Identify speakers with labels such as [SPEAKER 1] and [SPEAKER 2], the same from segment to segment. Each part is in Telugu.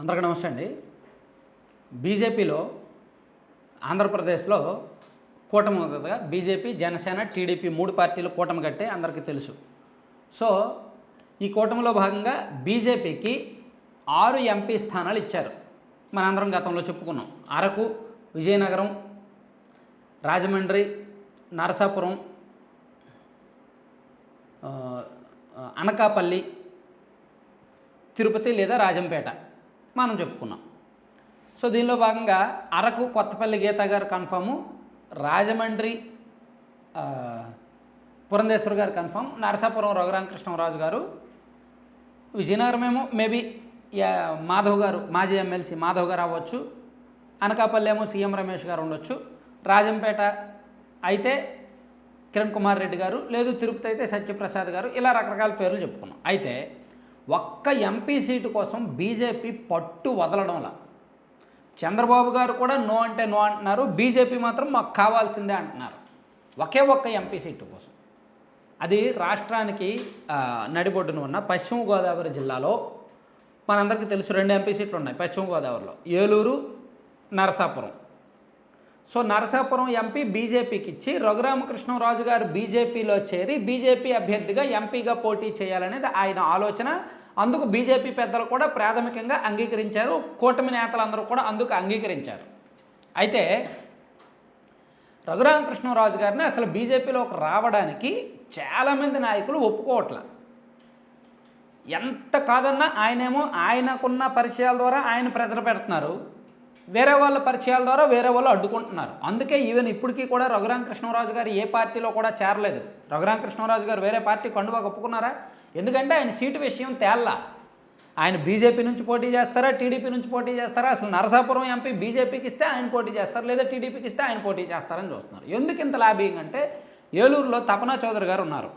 [SPEAKER 1] అందరికీ నమస్తే అండి. బీజేపీలో ఆంధ్రప్రదేశ్లో కూటమి కదా బీజేపీ జనసేన టీడీపీ మూడు పార్టీలు కూటమి కట్టే అందరికీ తెలుసు. సో ఈ కూటమిలో భాగంగా బీజేపీకి ఆరు ఎంపీ స్థానాలు ఇచ్చారు. మనందరం గతంలో చెప్పుకున్నాం. అరకు విజయనగరం రాజమండ్రి నరసాపురం అనకాపల్లి తిరుపతి లేదా రాజంపేట. మనం చెప్పుకున్నాం. సో దీనిలో భాగంగా అరకు కొత్తపల్లి గీత గారు కన్ఫాము రాజమండ్రి పురంధేశ్వర్ గారు కన్ఫామ్ నరసాపురం రఘురామకృష్ణరాజు గారు విజయనగరం ఏమో మేబీ మాధవ్ గారు మాజీ ఎమ్మెల్సీ మాధవ్ గారు అవ్వచ్చు అనకాపల్లి ఏమో సీఎం రమేష్ గారు ఉండొచ్చు రాజంపేట అయితే కిరణ్ కుమార్ రెడ్డి గారు లేదు తిరుపతి అయితే సత్యప్రసాద్ గారు ఇలా రకరకాల పేర్లు చెప్పుకున్నాం. అయితే ఒక్క ఎంపీ సీటు కోసం బీజేపీ పట్టు వదలడంలా. చంద్రబాబు గారు కూడా నో అంటే నో అంటున్నారు బీజేపీ మాత్రం మాకు కావాల్సిందే అంటున్నారు. ఒకే ఒక్క ఎంపీ సీటు కోసం. అది రాష్ట్రానికి నడిబొడ్డున ఉన్న పశ్చిమ గోదావరి జిల్లాలో మనందరికీ తెలుసు రెండు ఎంపీ సీట్లు ఉన్నాయి పశ్చిమ గోదావరిలో. ఏలూరు నరసాపురం. సో నరసాపురం ఎంపీ బీజేపీకి ఇచ్చి రఘురామకృష్ణరాజు గారు బీజేపీలో చేరి బీజేపీ అభ్యర్థిగా ఎంపీగా పోటీ చేయాలనేది ఆయన ఆలోచన. అందుకు బీజేపీ పెద్దలు కూడా ప్రాథమికంగా అంగీకరించారు. కూటమి నేతలందరూ కూడా అందుకు అంగీకరించారు. అయితే రఘురామకృష్ణరాజు గారిని అసలు బీజేపీలోకి రావడానికి చాలామంది నాయకులు ఒప్పుకోవట్లా. ఎంత కాదన్నా ఆయనేమో ఆయనకున్న పరిచయాల ద్వారా ఆయన ప్రజలు పెడుతున్నారు. వేరే వాళ్ళ పరిచయాల ద్వారా వేరే వాళ్ళు అడ్డుకుంటున్నారు. అందుకే ఈవెన్ ఇప్పటికీ కూడా రఘురామకృష్ణరాజు గారు ఏ పార్టీలో కూడా చేరలేదు. రఘురామకృష్ణరాజు గారు వేరే పార్టీ కండువా ఒప్పుకున్నారా ఎందుకంటే ఆయన సీటు విషయం తేల్లా. ఆయన బీజేపీ నుంచి పోటీ చేస్తారా? టీడీపీ నుంచి పోటీ చేస్తారా? అసలు నరసాపురం ఎంపీ బీజేపీకి ఇస్తే ఆయన పోటీ చేస్తారు లేదా టీడీపీకి ఇస్తే ఆయన పోటీ చేస్తారని చూస్తున్నారు. ఎందుకు ఇంత లాబింగ్ అంటే ఏలూరులో తపనా చౌదరి గారు ఉన్నారు.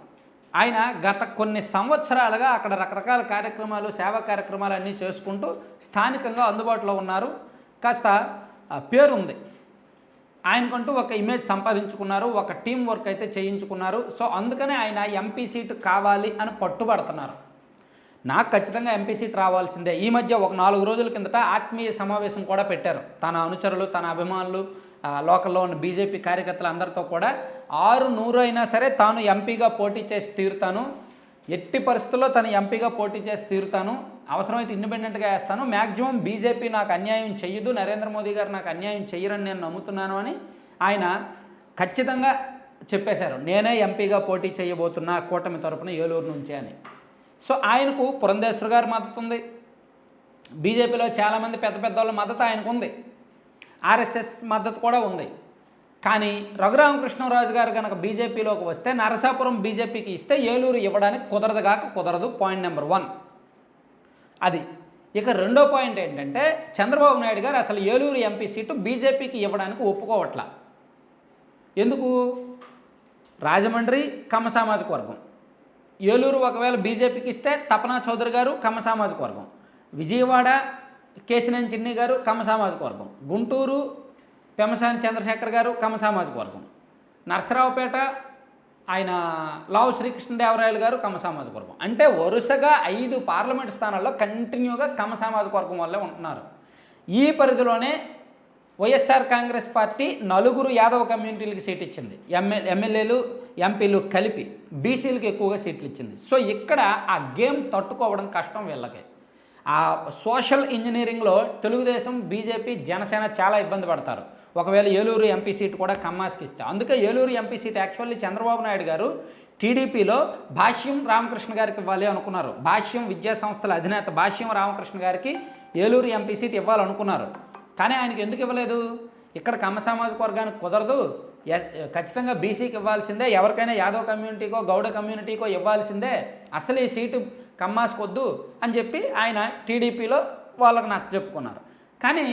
[SPEAKER 1] ఆయన గత కొన్ని సంవత్సరాలుగా అక్కడ రకరకాల కార్యక్రమాలు సేవా కార్యక్రమాలు అన్నీ చేసుకుంటూ స్థానికంగా అందుబాటులో ఉన్నారు. కాస్త పేరు ఉంది ఆయనకంటూ ఒక ఇమేజ్ సంపాదించుకున్నారు ఒక టీం వర్క్ అయితే చేయించుకున్నారు. సో అందుకనే ఆయన ఎంపీ సీట్ కావాలి అని పట్టుబడుతున్నారు. నాకు ఖచ్చితంగా ఎంపీ సీట్ రావాల్సిందే. ఈ మధ్య ఒక నాలుగు రోజుల కిందట ఆత్మీయ సమావేశం కూడా పెట్టారు. తన అనుచరులు తన అభిమానులు లోకల్లో ఉన్న బీజేపీ కార్యకర్తలు అందరితో కూడా ఆరు నూరు అయినా సరే తాను ఎంపీగా పోటీ చేసి తీరుతాను. ఎట్టి పరిస్థితుల్లో తను ఎంపీగా పోటీ చేసి తీరుతాను. అవసరమైతే ఇండిపెండెంట్గా వేస్తాను. మ్యాక్సిమం బీజేపీ నాకు అన్యాయం చెయ్యదు. నరేంద్ర మోదీ గారు నాకు అన్యాయం చెయ్యరని నేను నమ్ముతున్నాను అని ఆయన ఖచ్చితంగా చెప్పేశారు. నేనే ఎంపీగా పోటీ చేయబోతున్నా కూటమి తరపున ఏలూరు నుంచే అని. సో ఆయనకు పురంధేశ్వర్ గారి మద్దతు ఉంది. బీజేపీలో చాలామంది పెద్ద పెద్ద వాళ్ళ మద్దతు ఆయనకు ఉంది ఆర్ఎస్ఎస్ మద్దతు కూడా ఉంది. కానీ రఘురామకృష్ణరాజు గారు కనుక బీజేపీలోకి వస్తే నరసాపురం బీజేపీకి ఇస్తే ఏలూరు ఇవ్వడానికి కుదరదు కాక కుదరదు పాయింట్ నెంబర్ వన్. అది. ఇక రెండో పాయింట్ ఏంటంటే చంద్రబాబు నాయుడు గారు అసలు ఏలూరు ఎంపీ సీటు బీజేపీకి ఇవ్వడానికి ఒప్పుకోవట్ల. ఎందుకు? రాజమండ్రి కమ్మ సామాజిక వర్గం. ఏలూరు ఒకవేళ బీజేపీకి ఇస్తే తపనా చౌదరి గారు కమ్మ సామాజిక వర్గం. విజయవాడ కేసినేని చిన్ని గారు కమ్మ సామాజిక వర్గం. గుంటూరు పెమసాని చంద్రశేఖర్ గారు కమ్మ సామాజిక వర్గం నరసరావుపేట ఆయన లావు శ్రీకృష్ణదేవరాయలు గారు కమ్మ సామాజిక వర్గం అంటే వరుసగా ఐదు పార్లమెంట్ స్థానాల్లో కంటిన్యూగా కమ్మ సామాజిక వర్గం వల్లే ఉంటున్నారు. ఈ పరిధిలోనే వైఎస్ఆర్ కాంగ్రెస్ పార్టీ నలుగురు యాదవ కమ్యూనిటీలకు సీట్ ఇచ్చింది ఎమ్మెల్ ఎమ్మెల్యేలు ఎంపీలు కలిపి బీసీలకు ఎక్కువగా సీట్లు ఇచ్చింది సో ఇక్కడ ఆ గేమ్ తట్టుకోవడం కష్టం వీళ్ళకి. ఆ సోషల్ ఇంజనీరింగ్లో తెలుగుదేశం బీజేపీ జనసేన చాలా ఇబ్బంది పడతారు. ఒకవేళ ఏలూరు ఎంపీ సీట్ కూడా కమ్మాస్కి ఇస్తే. అందుకే Eluru MP seat actually Chandrababu Naidu గారు టీడీపీలో భాష్యం రామకృష్ణ గారికి ఇవ్వాలి అనుకున్నారు. భాష్యం విద్యా సంస్థల అధినేత భాష్యం రామకృష్ణ గారికి ఏలూరు ఎంపీ సీట్ ఇవ్వాలనుకున్నారు. కానీ ఆయనకి ఎందుకు ఇవ్వలేదు? ఇక్కడ కమ్మ సామాజిక వర్గానికి కుదరదు. ఖచ్చితంగా బీసీకి ఇవ్వాల్సిందే. ఎవరికైనా యాదవ్ కమ్యూనిటీకో గౌడ కమ్యూనిటీకో ఇవ్వాల్సిందే. అసలు ఈ సీటు కమ్మాసుకొద్దు అని చెప్పి ఆయన టీడీపీలో వాళ్ళకి నాకు చెప్పుకున్నారు. కానీ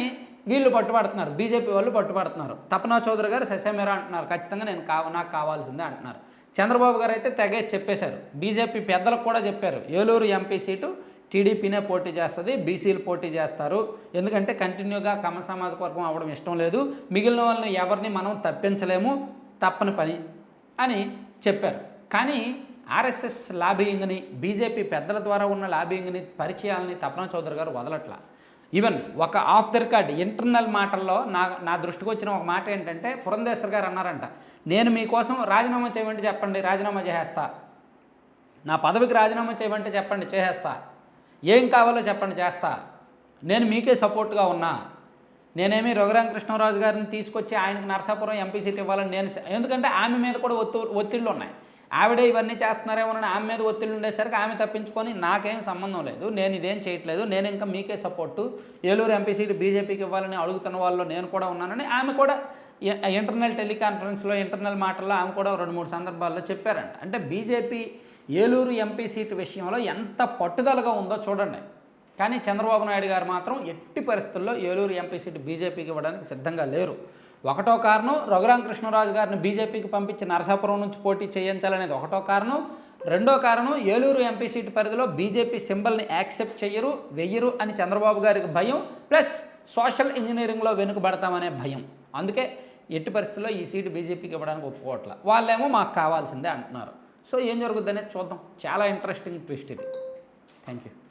[SPEAKER 1] వీళ్ళు పట్టుబడుతున్నారు. బీజేపీ వాళ్ళు పట్టుబడుతున్నారు. తపనా చౌదరి గారు శశమేరా అంటున్నారు. ఖచ్చితంగా నేను కావ నాకు కావాల్సిందే అంటున్నారు. చంద్రబాబు గారు అయితే తెగేసి చెప్పేశారు. బీజేపీ పెద్దలకు కూడా చెప్పారు. ఏలూరు ఎంపీ సీటు టీడీపీనే పోటీ చేస్తుంది బీసీలు పోటీ చేస్తారు. ఎందుకంటే కంటిన్యూగా కమ సామాజిక వర్గం అవ్వడం ఇష్టం లేదు. మిగిలిన వాళ్ళని ఎవరిని మనం తప్పించలేము. తప్పని పని అని చెప్పారు. కానీ ఆర్ఎస్ఎస్ లాబింగ్ని బీజేపీ పెద్దల ద్వారా ఉన్న లాబియింగ్ని పరిచయాలని తపన చౌదరి గారు వదలట్ల. ఈవెన్ ఒక ఆఫ్ ద రికార్డ్ ఇంటర్నల్ మాటల్లో నా నా దృష్టికి వచ్చిన ఒక మాట ఏంటంటే పురంధేశ్వర్ గారు అన్నారంట నేను మీకోసం రాజీనామా చేయమంటే చెప్పండి రాజీనామా చేసేస్తా. నా పదవికి రాజీనామా చేయమంటే చెప్పండి చేసేస్తా. ఏం కావాలో చెప్పండి చేస్తా. నేను మీకే సపోర్ట్గా ఉన్నా. నేనేమి రఘురామకృష్ణరాజు గారిని తీసుకొచ్చి ఆయనకు నరసాపురం ఎంపీ సీట్ ఇవ్వాలని నేను ఎందుకంటే ఆమె మీద కూడా ఒత్తి ఒత్తిళ్ళు ఉన్నాయి. ఆవిడ ఇవన్నీ చేస్తున్నారేమోనని ఆమె మీద ఒత్తిడి ఉండేసరికి ఆమె తప్పించుకొని నాకేం సంబంధం లేదు నేను ఇదేం చేయట్లేదు నేను ఇంకా మీకే సపోర్టు ఏలూరు ఎంపీ సీట్ బీజేపీకి ఇవ్వాలని అడుగుతున్న వాళ్ళు నేను కూడా ఉన్నానని ఆమె కూడా ఇంటర్నల్ టెలికాన్ఫరెన్స్లో ఇంటర్నల్ మాటల్లో ఆమె కూడా రెండు మూడు సందర్భాల్లో చెప్పారంట. అంటే బీజేపీ ఏలూరు ఎంపీ సీటు విషయంలో ఎంత పట్టుదలగా ఉందో చూడండి. కానీ చంద్రబాబు నాయుడు గారు మాత్రం ఎట్టి పరిస్థితుల్లో ఏలూరు ఎంపీ సీటు బీజేపీకి ఇవ్వడానికి సిద్ధంగా లేరు. ఒకటో కారణం రఘురామకృష్ణరాజు గారిని బీజేపీకి పంపించి నరసాపురం నుంచి పోటీ చేయించాలనేది ఒకటో కారణం రెండో కారణం ఏలూరు ఎంపీ సీటు పరిధిలో బీజేపీ సింబల్ని యాక్సెప్ట్ చేయరు వెయ్యరు అని చంద్రబాబు గారికి భయం. ప్లస్ సోషల్ ఇంజనీరింగ్లో వెనుకబడతామనే భయం. అందుకే ఎట్టి పరిస్థితుల్లో ఈ సీటు బీజేపీకి ఇవ్వడానికి ఒప్పుకోవట్ల. వాళ్ళేమో మాకు కావాల్సిందే అంటున్నారు. సో ఏం జరుగుద్దనేది చూద్దాం. చాలా ఇంట్రెస్టింగ్ ట్విస్ట్ ఇది. Thank you.